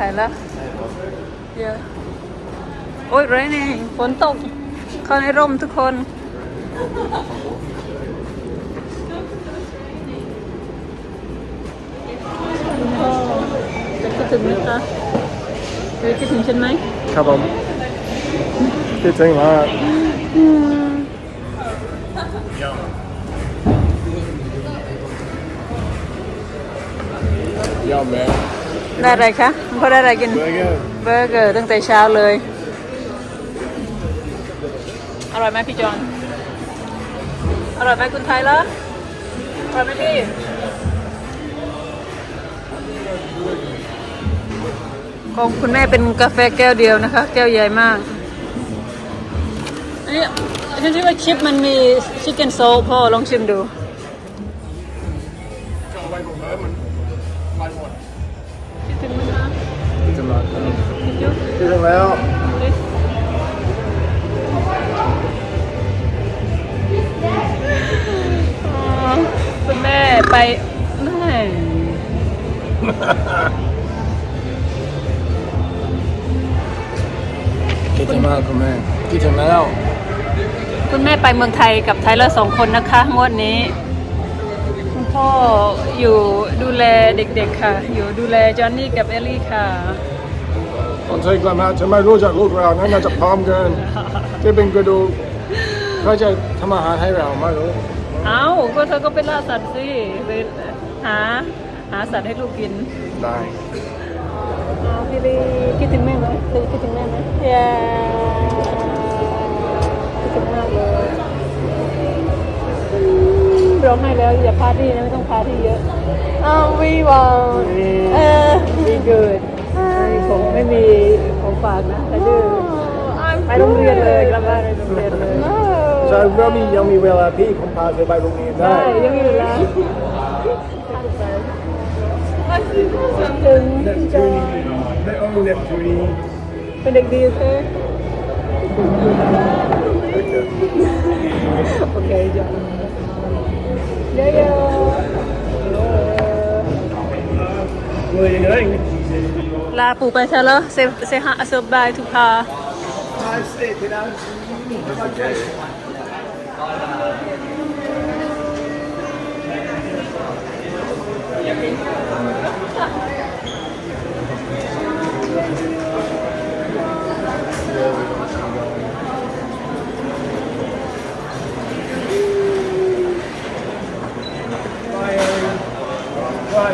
ถึงไทยแล้วเยอะโอ้ยไรนี่ฝนตก เข้าในร่มทุกคนพ่อจะคิดถึงไหมคะเธอคิดถึงฉันไหม ครับผมคิดถึงมากยอมแม่ ได้อะไรคะพ่อได้อะไรกินเบอร์เกอร์เบอร์เกอร์ตั้งแต่เช้าเลย อร่อยไหมพี่จอน อร่อยไหมคุณไทยละอร่อยไหมพี่ของคุณแม่เป็นกาแฟแก้วเดียวนะคะ แก้วใหญ่มาก อันนี้ฉันคิดว่าชิปมันมีชิคเก้นโซพ่อลองชิมดู คิดถึงมากคิดอยู่คิดถึงแล้วอ๋อคุณแม่ไปแม่คิดถึงมากคุณแม่คิดถึงแล้ว คุณแม่ไปเมืองไทยกับไทยเลอร์สองคนนะคะงวดนี้ คุณพ่ออยู่ดูแลเด็กๆค่ะ อยู่ดูแลจอห์นนี่กับเอลลี่ค่ะ ตอนเธอกลับมาฉันไม่รู้จักลูกเรานั่นน่าจะพร้อมเกินที่เป็นกระดูกเขาจะทำอาหารให้เราไม่รู้เอ้าก็เธอก็ไปล่าสัตว์สิไปหาหาสัตว์ให้ลูกกินได้อ๋อพี่ลีคิดถึงแม่ไหมเธอคิดถึงแม่ไหมยาคิดถึงมากเลยอืมร้องไห้แล้วอย่าพาร์ตี้นะไม่ต้องพาร์ตี้เยอะอ้าววีวอลเออวีเกิด ผมไม่มีของฝากนะแต่ดื้อไปโรงเรียนเลยกลับบ้านไปโรงเรียนเลย ใช่เรามียังมีเวลาพี่ผมพาเธอไปโรงเรียนได้ได้ยังมีเวลาถึงเด็กพี่จจูอนี่ได้โอ้เด็กจูนี่เป็นเด็กดีใช่ไหมโอเคจ้ะเยอะ Where are you going? ๆ ลาปูไปซะแล้วเซเซฮะเซบายทุกพา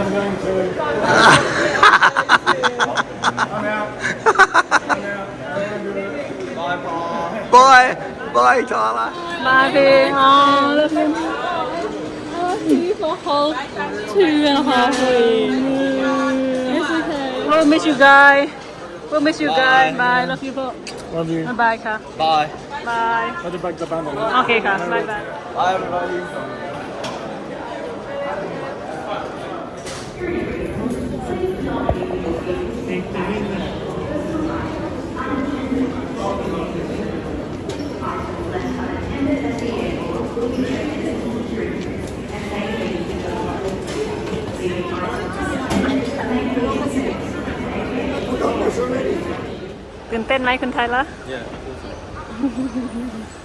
I'm going to. Tyler. มาเพลงอ๋อแล้วเพลงพี่เขาเขาชื่อเขาเพลง We'll miss you guys We'll miss you guys Bye love you พ่อ Love you. บายค่ะ Bye. Bye เราจะไปกับบ้านโอเคค่ะบายบาย Bye, everybody. ตื่นเต้นไหมคุณไทยละ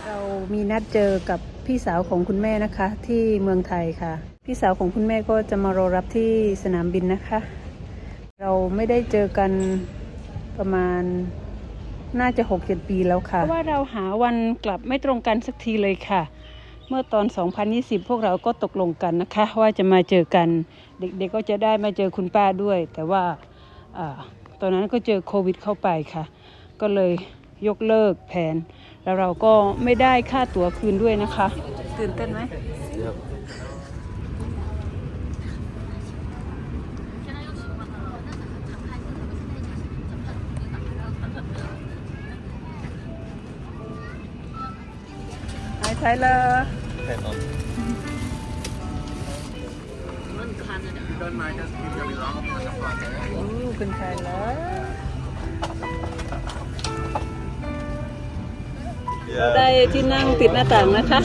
เรามีนัดเจอกับพี่สาวของคุณแม่นะคะ ที่เมืองไทยค่ะ พี่สาวของคุณแม่ก็จะมารอรับที่สนามบินนะคะ เราไม่ได้เจอกันประมาณน่าจะ6 7ปีแล้วค่ะเพราะว่าเราหาวันกลับไม่ตรงกันสักทีเลยค่ะเมื่อตอน 2020 พวกเราก็ตกลงกันนะคะ ว่าจะมาเจอกันเด็กๆก็จะได้มาเจอคุณป้าด้วย แต่ว่าอตอนนั้นก็เจอโควิดเข้าไปค่ะ ก็เลยยกเลิกแผน แล้วเราก็ไม่ได้ค่าตั๋วคืนด้วยนะคะ ตื่นเต้นไหม Hi Tyler Don't mind us, keep going wrong. อู้คุณไทยแล้วได้ที่นั่งติดหน้าต่างนะคะ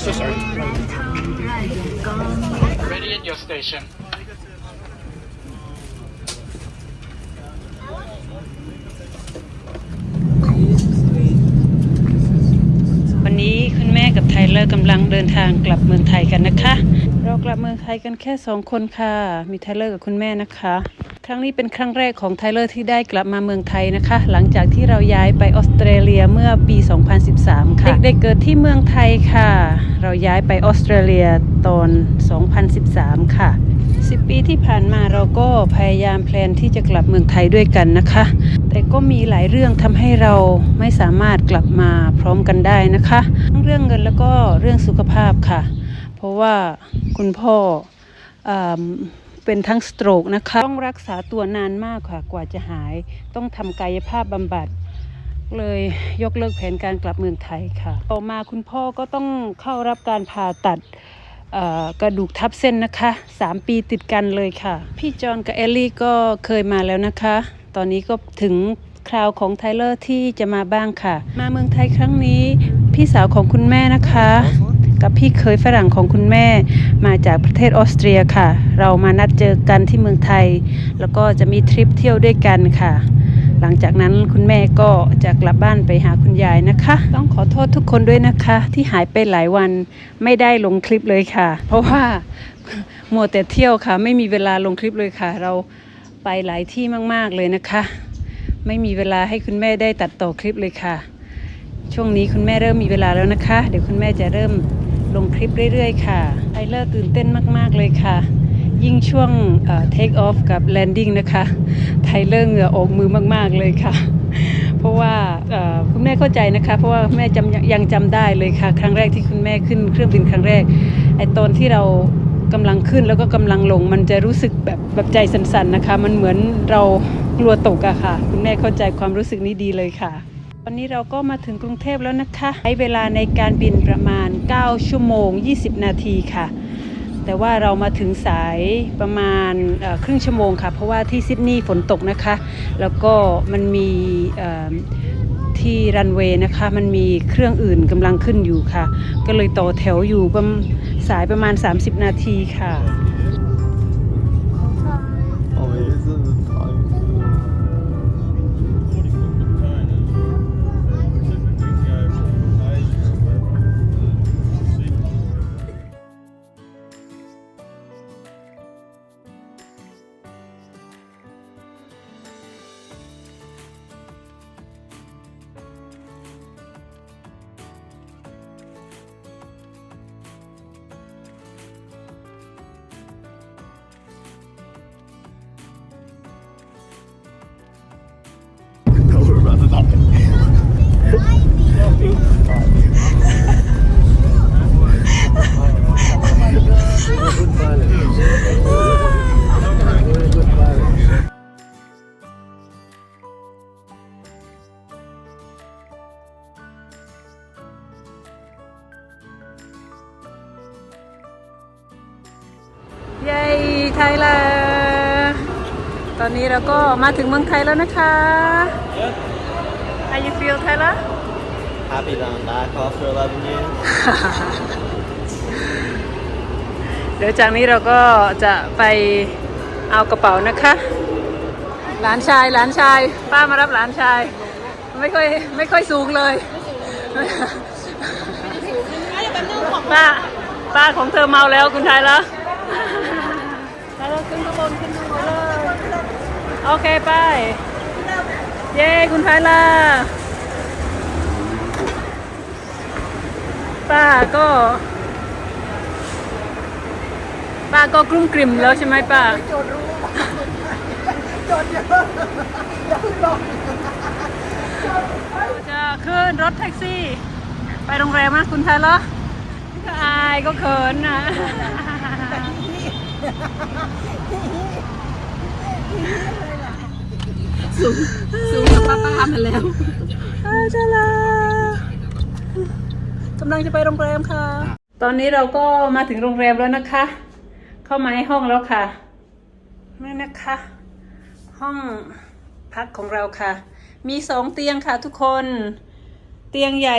Ready at your station. แล้วกำลังเดินทางกลับเมืองไทยกันนะคะ เรากลับเมืองไทยกันแค่สองคนค่ะ มีไทเลอร์กับคุณแม่นะคะ ครั้งนี้เป็นครั้งแรกของไทเลอร์ที่ได้กลับมาเมืองไทยนะคะ หลังจากที่เราย้ายไปออสเตรเลียเมื่อปี 2013 ค่ะ เด็กๆเกิดที่เมืองไทยค่ะ เราย้ายไปออสเตรเลียตอน 2013 ค่ะ 10 ปีที่ผ่านมาเราก็พยายามแพลนที่จะกลับเมืองไทยด้วยกันนะคะ แต่ก็มีหลายเรื่องทำให้เราไม่สามารถกลับมาพร้อมกันได้นะคะทั้งเรื่องเงินแล้วก็เรื่องสุขภาพค่ะ เพราะว่าคุณพ่ออ่าเป็นทั้งสโตรกนะคะ ต้องรักษาตัวนานมากค่ะ กว่าจะหาย ต้องทำกายภาพบำบัดเลยยกเลิกแผนการกลับเมืองไทยค่ะ ต่อมาคุณพ่อก็ต้องเข้ารับการผ่าตัด กระดูกทับเส้นนะคะ 3 ปีติดกันเลยค่ะ พี่จอห์นกับเอลลี่ก็เคยมาแล้วนะคะ ตอนนี้ก็ถึงคราวของไทเลอร์ที่จะมาบ้างค่ะ มาเมืองไทยครั้งนี้ พี่สาวของคุณแม่นะคะ กับพี่เคยฝรั่งของคุณแม่ มาจากประเทศออสเตรียค่ะ เรามานัดเจอกันที่เมืองไทย แล้วก็จะมีทริปเที่ยวด้วยกันค่ะ หลังจากนั้นคุณแม่ก็จะกลับบ้านไปหาคุณยายนะคะ ต้องขอโทษทุกคนด้วยนะคะ ที่หายไปหลายวันไม่ได้ลงคลิปเลยค่ะ เพราะว่ามัวแต่เที่ยวค่ะ ไม่มีเวลาลงคลิปเลยค่ะ เราไปหลายที่มาก ๆเลยนะคะ ไม่มีเวลาให้คุณแม่ได้ตัดต่อคลิปเลยค่ะ ช่วงนี้คุณแม่เริ่มมีเวลาแล้วนะคะ เดี๋ยวคุณแม่จะเริ่มลงคลิปเรื่อย ๆ ค่ะไทเลอร์ตื่นเต้นมาก ๆเลยค่ะ ยิ่งช่วงเอ่อ take off กับ landing นะคะ ไทเลอร์เหงื่อออกมือมาก ๆ เลยค่ะ เพราะว่าคุณแม่เข้าใจนะคะ เพราะว่าแม่จำยังจำได้เลยค่ะ ครั้งแรกที่คุณแม่ขึ้นเครื่องบินครั้งแรกไอตอนที่เรากำลังขึ้นแล้วก็กำลังลง มันจะรู้สึกแบบแบบใจสั่นๆนะคะ มันเหมือนเรากลัวตกอะค่ะ คุณแม่เข้าใจความรู้สึกนี้ดีเลยค่ะวันนี้เราก็มาถึงกรุงเทพแล้วนะคะ ใช้เวลาในการบินประมาณ 9 ชั่วโมง 20 นาทีค่ะ แต่ว่าเรามาถึงสายประมาณครึ่งชั่วโมงค่ะ เพราะว่าที่ซิดนีย์ฝนตกนะคะ แล้วก็มันมีที่รันเวย์นะคะ มันมีเครื่องอื่นกำลังขึ้นอยู่ค่ะ ก็เลยต่อแถวอยู่ประมาณสายประมาณ 30 นาทีค่ะ เย้ไทยลนด์ตอนนี้เราก็มาถึงเมืองไทยแล้วนะคะ How you feel Tyler Happy that I'm back after 11 years. เดี๋ยวจากนี้เราก็จะไปเอากระเป๋านะคะ หลานชายหลานชาย ป้ามารับหลานชาย ไม่ค่อยไม่ค่อยสูงเลย ป้าป้าของเธอเมาแล้วคุณไทยแล้วไปแล้วขึ้นข้างบนขึ้นข้างบนเลย โอเคไป เย้คุณไทยล่ะ ป้าก็ ป้าก็กลุ้มกลิ่มแล้วใช่ไหมป้า โจดรู้โจดเยอะอย่าเพิ่งบอกจะขึ้นรถแท็กซี่ ไปโรงแรมนะคุณไทยเหรอก็อายก็เขินนะสูงสูงกับป้าป้ามาแล้วจ้าลา กำลังจะไปโรงแรมค่ะ ตอนนี้เราก็มาถึงโรงแรมแล้วนะคะ เข้ามาในห้องแล้วค่ะนี่นะคะ ห้องพักของเราค่ะ มีสองเตียงค่ะทุกคน เตียงใหญ่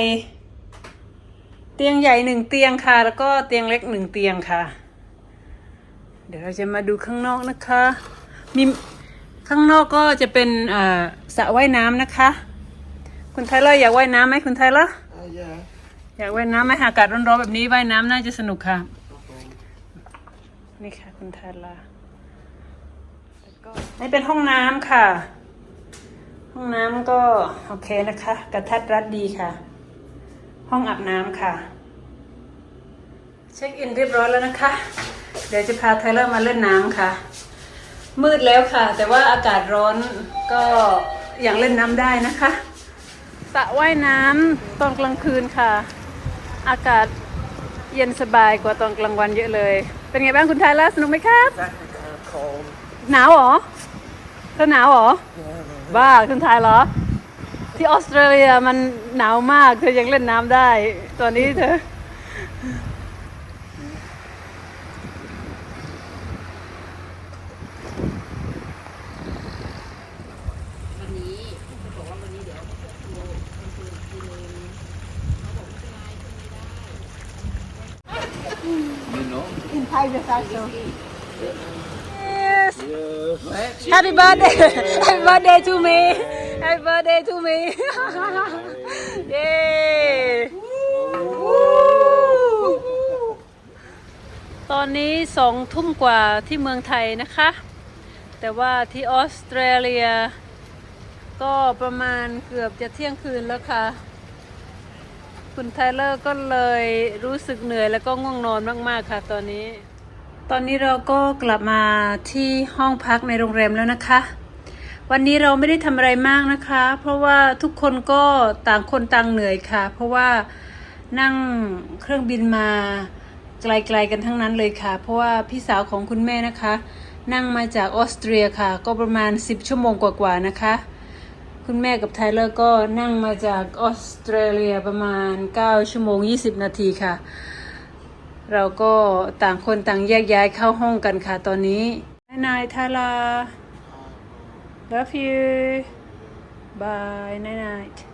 เตียงใหญ่หนึ่งเตียงค่ะ แล้วก็เตียงเล็กหนึ่งเตียงค่ะ เดี๋ยวเราจะมาดูข้างนอกนะคะ มีข้างนอกก็จะเป็นเอ่อสระว่ายน้ำนะคะ คุณไทเลอร์อยากว่ายน้ำไหมคุณไทเลอร์ Uh, yeah. อยากว่ายน้ำไหมอากาศร้อนๆแบบนี้ว่ายน้ำน่าจะสนุกค่ะ นี่ค่ะคุณทาราแล้วก็นี่เป็นห้องน้ำค่ะ ห้องน้ำก็โอเคนะคะ กระทัดรัดดีค่ะ ห้องอาบน้ำค่ะ เช็คอินเรียบร้อยแล้วนะคะ เดี๋ยวจะพาไทเลอร์มาเล่นน้ำค่ะ มืดแล้วค่ะ แต่ว่าอากาศร้อนก็ยังเล่นน้ำได้นะคะสระว่ายน้ำตอนกลางคืนค่ะ อากาศเย็นสบายกว่าตอนกลางวันเยอะเลย เป็นไงบ้างคุณไทเลอร์สนุกไหมครับ cold หนาวเหรอเธอหนาวเหรอ บ้าคุณไทยเหรอ ที่ออสเตรเลียมันหนาวมาก เธอยังเล่นน้ำได้ ตอนนี้เธอ In private also. Yes. Happy birthday. Happy birthday to me. Happy birthday to me. Yay. Woo. ตอนนี้สองทุ่มกว่าที่เมืองไทยนะคะ แต่ว่าที่ออสเตรเลีย ก็ประมาณเกือบจะเที่ยงคืนแล้วค่ะ คุณไทเลอร์ก็เลยรู้สึกเหนื่อยแล้วก็ง่วงนอนมากๆค่ะตอนนี้ ตอนนี้เราก็กลับมาที่ห้องพักในโรงแรมแล้วนะคะ วันนี้เราไม่ได้ทำอะไรมากนะคะ เพราะว่าทุกคนก็ต่างคนต่างเหนื่อยค่ะ เพราะว่านั่งเครื่องบินมาไกลๆกันทั้งนั้นเลยค่ะ เพราะว่าพี่สาวของคุณแม่นะคะ นั่งมาจากออสเตรียค่ะ ก็ประมาณ 10 ชั่วโมงกว่าๆนะคะ คุณแม่กับไทเลอร์ก็นั่งมาจากออสเตรเลียประมาณ 9 ชั่วโมง 20 นาทีค่ะ เราก็ต่างคนต่างแยกย้ายเข้าห้องกันค่ะตอนนี้ นายทารา love you bye night night